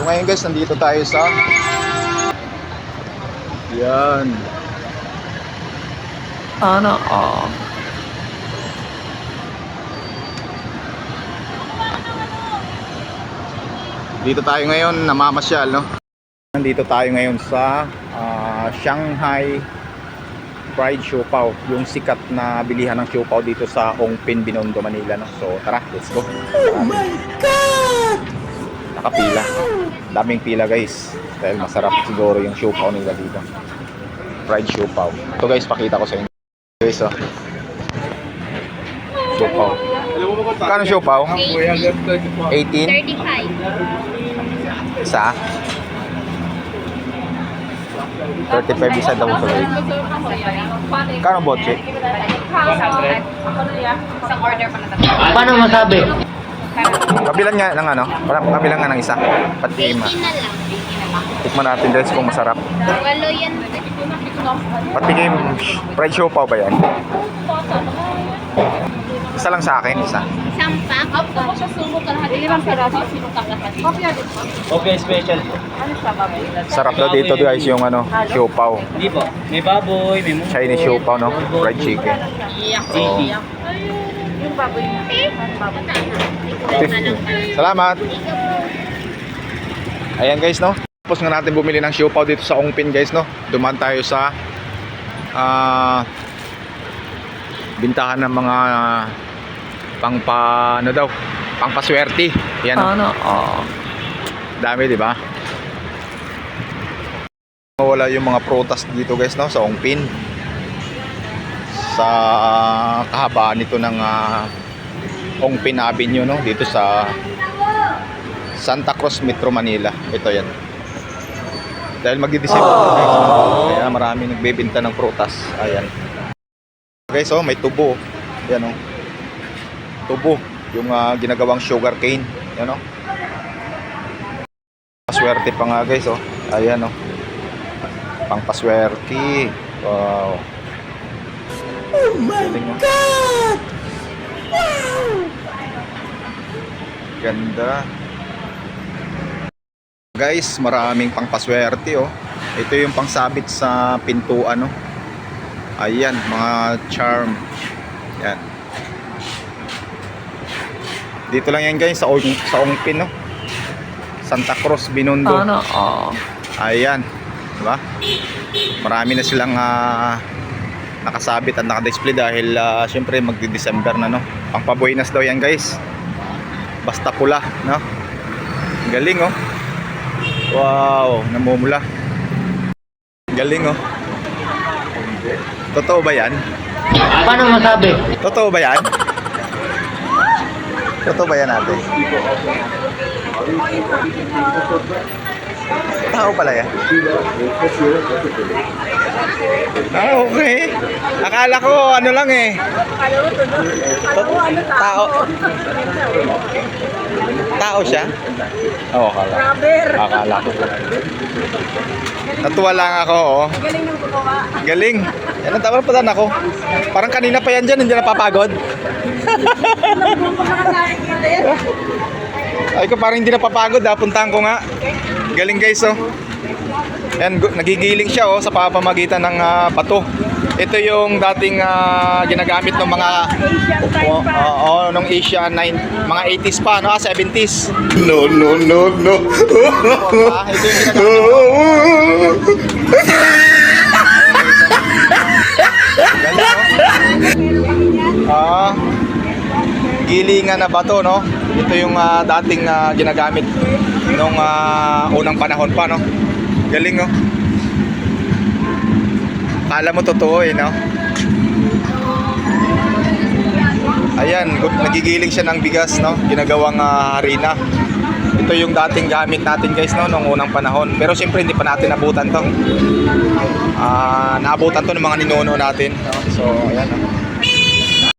So ngayon guys, nandito tayo sa Yan. Ano ah. Dito tayo ngayon, namamasyal, no? Nandito tayo ngayon sa ah, Shanghai Fried Siopaw, yung sikat na bilihan ng siopaw dito sa Ongpin, Binondo, Manila, no? So, tara, let's go. Oh my God! Nakapila. Daming pila, guys. Dahil masarap siguro yung siopaw nila dito. Fried siopaw. Ito, guys, pakita ko sa inyo. Guys, oh. Siopaw. Kano siopaw? 18? 35. Isa? 35 isa daw sa rate. Kano botche? Isang order pa na. Paano masabi? Kabilan nga ng ano? Parang kabilan nga ng isa. Patima. 18 na lang. Tikman natin guys kung masarap. Walo yan. Patikim, fried siopaw ba yan? Isa lang sa akin, isa. Isang pack. Opo ko siya sumok ka lahat. Ilang piraso sinukang lahat. Okay, special po. Sarap daw dito guys yung ano, siopaw. Hindi po. May baboy, may munggo. Chinese siopaw, no? Fried chicken. Oo. Yung baboy na. Salamat! Ayan guys, no? Tapos nga natin bumili ng siopaw dito sa Ongpin guys, no? Duman tayo sa ah bintahan ng mga pangpa ano daw, pangpaswerte. Yan. Ano? Dami, di ba? Wala yung mga prutas dito guys, no? Sa Ongpin. Sa kahabaan nito ng ah, Ongpin Avenue, no? Dito sa Santa Cruz, Metro Manila. Ito yan. Dahil magdi-December guys. Kaya marami nagbebenta ng prutas. Ayan. Guys, oh, may tubo. Yan oh. Tubo. Yung ah, ginagawang sugar cane. Yan oh. Paswerte pa nga guys, oh. Ayan oh. Pangpaswerte. Wow. Oh my God! Ganda. Guys, maraming pangpaswerte oh. Ito yung pangsabit sa pintuan oh. Ayan, mga charm. Yan. Dito lang yan guys sa Ong, sa Ongpin no. Santa Cruz Binondo. Ano? Ayan, 'di ba? Marami na silang ah, nakasabit at naka-display dahil ah, syempre magdi-December na no. Pangpabuenas daw yan guys. Basta pula, no? Galing oh. Wow, namumula. Galing oh. Totoo ba yan? Paano masabi? Totoo ba yan? Totoo ba yan ate? Tao pala yan? Ah, okay. Akala ko ano lang eh. Tot- Tao. Tao siya? Oo, akala. Akala ko. Natuwa lang ako, oh. Galing ng gumawa. Galing. Yan ang tawag patan ako. Parang kanina pa yan dyan, hindi napapagod. Ay ko parang hindi napapagod ha, puntahan ko nga. Galing guys oh. Yan, gu- nagigiling siya oh sa pamamagitan ng ah, bato. Ito yung dating ah, ginagamit ng mga Oo, oh, oh, nung Asia 9, mga 80s pa, no? Ah, 70s. No, no, no, no. Ah, ito yung ginagamit. Oh. Ah, gilingan na bato, no? Ito yung ah, dating ah, ginagamit nung ah, unang panahon pa, no? Galing, no? Kala mo totoo, eh, no? Ayan, nagigiling siya ng bigas, no? Ginagawang ah, harina. Ito yung dating gamit natin guys no nung unang panahon. Pero siyempre hindi pa natin nabutan 'to. Ah, naabutan 'to ng mga ninuno natin, no? So, ayan. No?